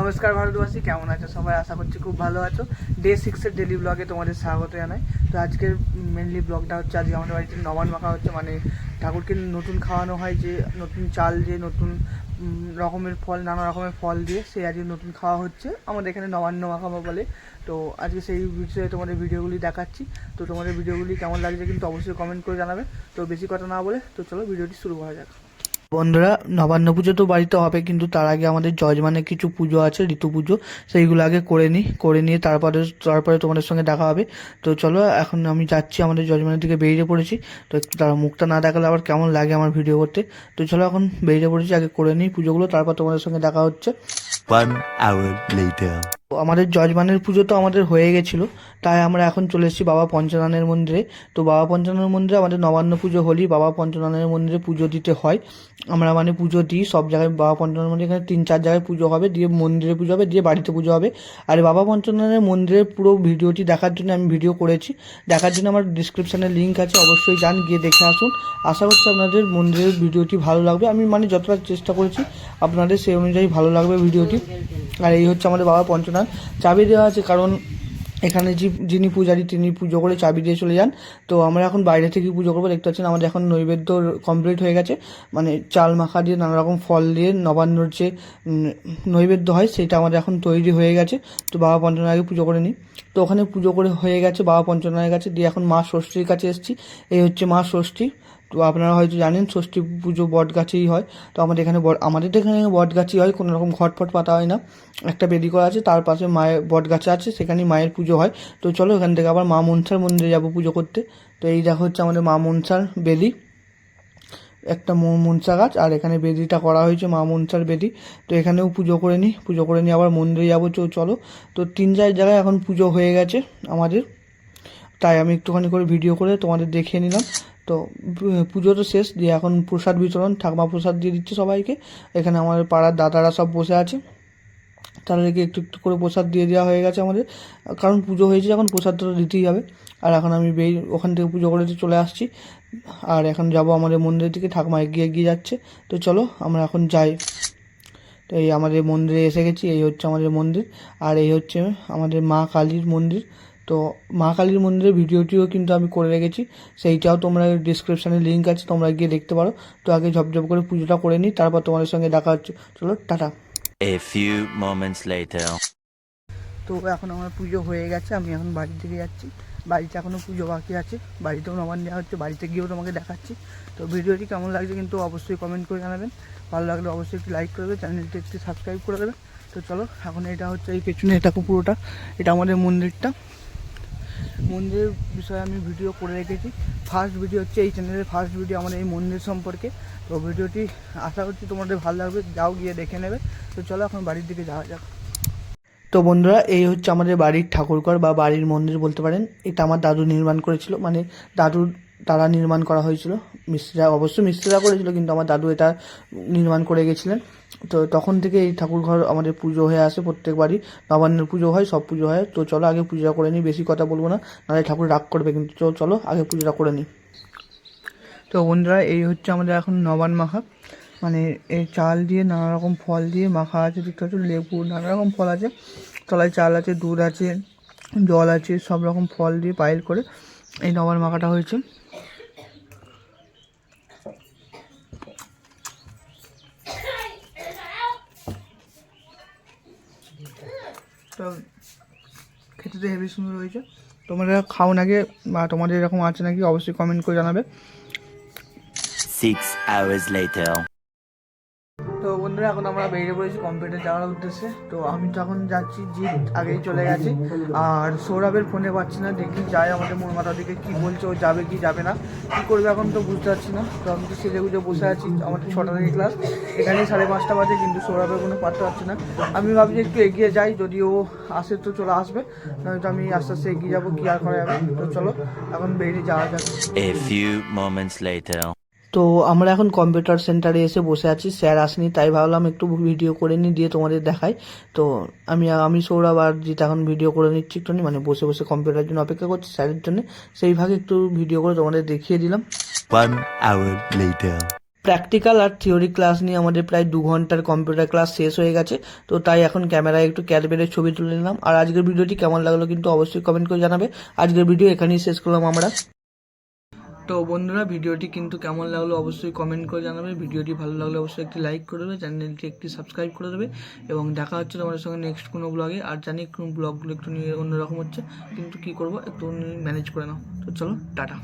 নমস্কার ভারতবাসী, কেমন আছো সবাই? আশা করছি খুব ভালো আছো। ডে সিক্সের ডেলি ব্লগে তোমাদের স্বাগত জানাই। তো আজকের মেনলি ব্লগটা হচ্ছে, আজকে আমাদের বাড়িতে নবান মাখা হচ্ছে মানে ঠাকুরকে নতুন খাওয়ানো হয় যে, নতুন চাল দিয়ে, নতুন রকমের ফল, নানা রকমের ফল দিয়ে সেই আজকে নতুন খাওয়া হচ্ছে। আমাদের এখানে নবান্ন মাখা বলে। তো আজকে সেই বিষয়ে তোমাদের ভিডিওগুলি দেখাচ্ছি। তো তোমাদের ভিডিওগুলি কেমন লাগছে কিন্তু অবশ্যই কমেন্ট করে জানাবে। তো বেশি কথা না বলে, তো চলো ভিডিওটি শুরু করা যাক। বন্ধুরা, নবান্ন পুজো তো বাড়িতে হবে, কিন্তু তার আগে আমাদের যজমানের কিছু পুজো আছে, ঋতু পুজো, সেইগুলো আগে করে নিই করে নিয়ে তারপরে তারপরে তোমাদের সঙ্গে দেখা হবে। তো চলো, এখন আমি যাচ্ছি, আমাদের যজমানের দিকে বেরিয়ে পড়েছি। তো তারা মুখটা না দেখালে আবার কেমন লাগে আমার ভিডিও করতে। তো চলো, এখন বেরিয়ে পড়েছি, আগে করে নিই পুজোগুলো, তারপর তোমাদের সঙ্গে দেখা হচ্ছে। One hour later. আমাদের যজমানের পুজো তো আমাদের হয়ে গেছিল, তাই আমরা এখন চলে এসেছি বাবা পঞ্চনানের মন্দিরে। তো বাবা পঞ্চনানের মন্দিরে আমাদের নবান্ন পুজো হলেই বাবা পঞ্চনানের মন্দিরে পুজো দিতে হয়। আমরা মানে পুজো দিই, সব জায়গায় বাবা পঞ্চনানের মন্দিরে এখানে তিন চার জায়গায় পুজো হবে, দিয়ে মন্দিরে পুজো হবে, দিয়ে বাড়িতে পুজো হবে। আর বাবা পঞ্চনানের মন্দিরের পুরো ভিডিওটি দেখার জন্য আমি ভিডিও করেছি। দেখার জন্য আমার ডিসক্রিপশানে লিঙ্ক আছে, অবশ্যই যান, গিয়ে দেখে আসুন। আশা করছি আপনাদের মন্দিরের ভিডিওটি ভালো লাগবে। আমি মানে যতটা চেষ্টা করেছি, আপনাদের সেই অনুযায়ী ভালো লাগবে ভিডিওটি। আর এই হচ্ছে আমাদের বাবা পঞ্চনাথ চাবি দেওয়া আছে, কারণ এখানে যিনি পূজারী তিনি পুজো করে চাবি দিয়ে চলে যান। তো আমরা এখন বাইরে থেকে পুজো করব, দেখতে পাচ্ছেন আমাদের এখন নৈবেদ্য কমপ্লিট হয়ে গেছে। মানে চাল মাখা দিয়ে নানা রকম ফল দিয়ে নবান্নর যে নৈবেদ্য হয়, সেটা আমাদের এখন তৈরি হয়ে গেছে। তো বাবা পঞ্চনাথ আগে পুজো করে নিই। তো ওখানে পুজো করে হয়ে গেছে বাবা পঞ্চনাথের কাছে। দিয়ে এখন মা ষষ্ঠীর কাছে এসেছি। এই হচ্ছে মা ষষ্ঠী। তো আপনারা হয়তো জানেন ষষ্ঠী পুজো বট গাছেই হয়। তো আমাদের এখানে বট, আমাদের এখানে বট গাছই হয় কোনো রকম ঘটফট পাতা হয় না। একটা বেদি করা আছে, তার পাশে মায়ের বট গাছ আছে, সেখানেই মায়ের পুজো হয়। তো চলো এখান থেকে আবার মা মনসার মন্দিরে যাব পুজো করতে। তো এই দেখো হচ্ছে আমাদের মা মনসার বেদি। একটা মনসা গাছ, আর এখানে বেদিটা করা হয়েছে, মা মনসার বেদি। তো এখানেও পুজো করে নিই, পুজো করে নিয়ে আবার মন্দিরে যাব। চো চলো, তো তিন, চার জায়গায় এখন পুজো হয়ে গেছে আমাদের। তাই আমি একটুখানি করে ভিডিও করে তোমাদের দেখিয়ে নিলাম। তো পুজো তো শেষ, দিয়ে এখন প্রসাদ বিতরণ, ঠাকুমা প্রসাদ দিয়ে দিচ্ছে সবাইকে। এখানে আমাদের পাড়ার দাদারা সব বসে আছে। তাদেরকে একটু একটু করে প্রসাদ দিয়ে দেওয়া হয়ে গেছে আমাদের। কারণ পুজো হয়েছে যখন, প্রসাদ তো দিতেই হবে। আর এখন আমি বেই ওখান থেকে পুজো করে চলে আসছি। আর এখন যাব আমাদের মন্দিরের দিকে, ঠাকুমা এগিয়ে এগিয়ে যাচ্ছে। তো চলো, আমরা এখন যাই। তো এই আমাদের মন্দিরে এসে গেছি, এই হচ্ছে আমাদের মন্দির। আর এই হচ্ছে আমাদের মা কালীর মন্দির। তো মা কালীর মন্দিরের ভিডিওটিও কিন্তু আমি করে রেখেছি। সেইটাও তোমরা ডিসক্রিপশানে লিঙ্ক আছে তোমরা গিয়ে দেখতে পারো। তো আগে ঝপঝপ করে পুজোটা করে নিই তারপর তোমাদের সঙ্গে দেখা হচ্ছে। চলো tata. A few moments later. তো এখন আমার পুজো হয়ে গেছে আমি এখন বাড়ি থেকে যাচ্ছি। বাড়িতে এখনও পুজো বাকি আছে বাড়িতেও নবান দেওয়া হচ্ছে বাড়িতে গিয়েও তোমাকে দেখাচ্ছি। তো ভিডিওটি কেমন লাগছে কিন্তু অবশ্যই কমেন্ট করে জানাবেন। ভালো লাগলে অবশ্যই একটু লাইক করে দেবে চ্যানেলটি একটু সাবস্ক্রাইব করে দেবে। তো চলো এখন এটা হচ্ছে এই পেছনে এটা পুরোটা এটা আমাদের মন্দিরটা। মন্দিরের বিষয়ে আমি ভিডিও করে রেখেছি। ফার্স্ট ভিডিও হচ্ছে এই চ্যানেলের ফার্স্ট ভিডিও আমার এই মন্দির সম্পর্কে। তো ভিডিওটি আশা করছি তোমাদের ভালো লাগবে, যাও গিয়ে দেখে নেবে। তো চলো এখন বাড়ির দিকে যাওয়া যাক। তো বন্ধুরা, এই হচ্ছে আমাদের বাড়ির ঠাকুরঘর বা বাড়ির মন্দির বলতে পারেন। এটা আমার দাদু নির্মাণ করেছিল। মানে দাদুর দ্বারা নির্মাণ করা হয়েছিল। মিস্ত্রিরা অবশ্য মিস্ত্রিরা করেছিল, কিন্তু আমার দাদু এটা নির্মাণ করে গেছিলেন। তো তখন থেকে এই ঠাকুরঘর আমাদের পুজো হয়ে আসে প্রত্যেকবারই। নবান্নের পুজো হয়, সব পুজো হয়। তো চলো আগে পুজোটা করে নিই, বেশি কথা বলব না। নাহলে ঠাকুর রাগ করবে কিন্তু। তো চলো, আগে পুজোটা করে নিই। তো বন্ধুরা, এই হচ্ছে আমাদের এখন নবান মাখা। মানে এই চাল দিয়ে নানা রকম ফল দিয়ে মাখা আছে, দেখতে পাচ্ছ? লেবু নানা রকম ফল আছে। তলায় চাল আছে, দুধ আছে, জল আছে, সব রকম ফল দিয়ে পাইল করে এই নবান মাখাটা হয়েছে। তো খেতে তো হেভি সুন্দর হয়েছে। তোমরা খাও নাকি? বা তোমাদের এরকম আছে নাকি? অবশ্যই কমেন্ট করে জানাবে। Six hours later. বন্ধুরা এখন আমরা বেরিয়ে পড়েছি কম্পিউটার যাওয়ার উদ্দেশ্যে। তো আমি তো এখন যাচ্ছি, জিৎ আগেই চলে গেছে। আর সৌরভের ফোনে পাচ্ছি না, দেখি যায় আমাদের মোর মাথা দিকে, কী বলছে, ও যাবে কি যাবে না। কী করবে এখন তো বুঝতে পারছি না। তো আমি তো সেজে গুজে বসে আছি আমাদের ছটা থেকে ক্লাস এখানে সাড়ে পাঁচটা বাজে, কিন্তু সৌরভের কোনো পাত্তা পাচ্ছি না। আমি ভাবছি একটু এগিয়ে যাই যদি ও আসে তো চলে আসবে। নয়তো আমি আস্তে আস্তে এগিয়ে যাব, কি আর করা যাবে। তো চলো, এখন বেরিয়ে যাওয়া later. তো আমরা এখন কম্পিউটার সেন্টারে এসে বসে আছি। স্যার আসেনি তাই ভাবলাম একটু ভিডিও করে নিই দিয়ে তোমাদের দেখাই। তো আমি আমি সৌরভ আর জিত এখন ভিডিও করে নিচ্ছি একটু মানে বসে বসে কম্পিউটারের জন্য অপেক্ষা করছি স্যারের জন্য। সেই ভাগে একটু ভিডিও করে তোমাদের দেখিয়ে দিলাম. প্র্যাকটিক্যাল আর থিওরি ক্লাস নিয়ে আমাদের প্রায় দু ঘণ্টার কম্পিউটার ক্লাস শেষ হয়ে গেছে। তো তাই এখন ক্যামেরায় একটু ক্যাডবেলের ছবি তুলে নিলাম। আর আজকের ভিডিওটি কেমন লাগল কিন্তু অবশ্যই কমেন্ট করে জানাবে। আজকের ভিডিও এখানেই শেষ করলাম আমরা। তো বন্ধুরা, ভিডিওটি কিন্তু কেমন লাগল অবশ্যই কমেন্ট করে জানাবে। ভিডিওটি ভালো লাগলে অবশ্যই একটি লাইক করে দেবে চ্যানেলটি একটি সাবস্ক্রাইব করে দেবে এবং দেখা হচ্ছে তোমাদের সঙ্গে নেক্সট কোনো ব্লগে আর জানি কোনো ব্লগগুলো একটু নিয়ে অন্যরকম হচ্ছে, কিন্তু কী করব একটু ম্যানেজ করে নাও। তো চলো, টাটা।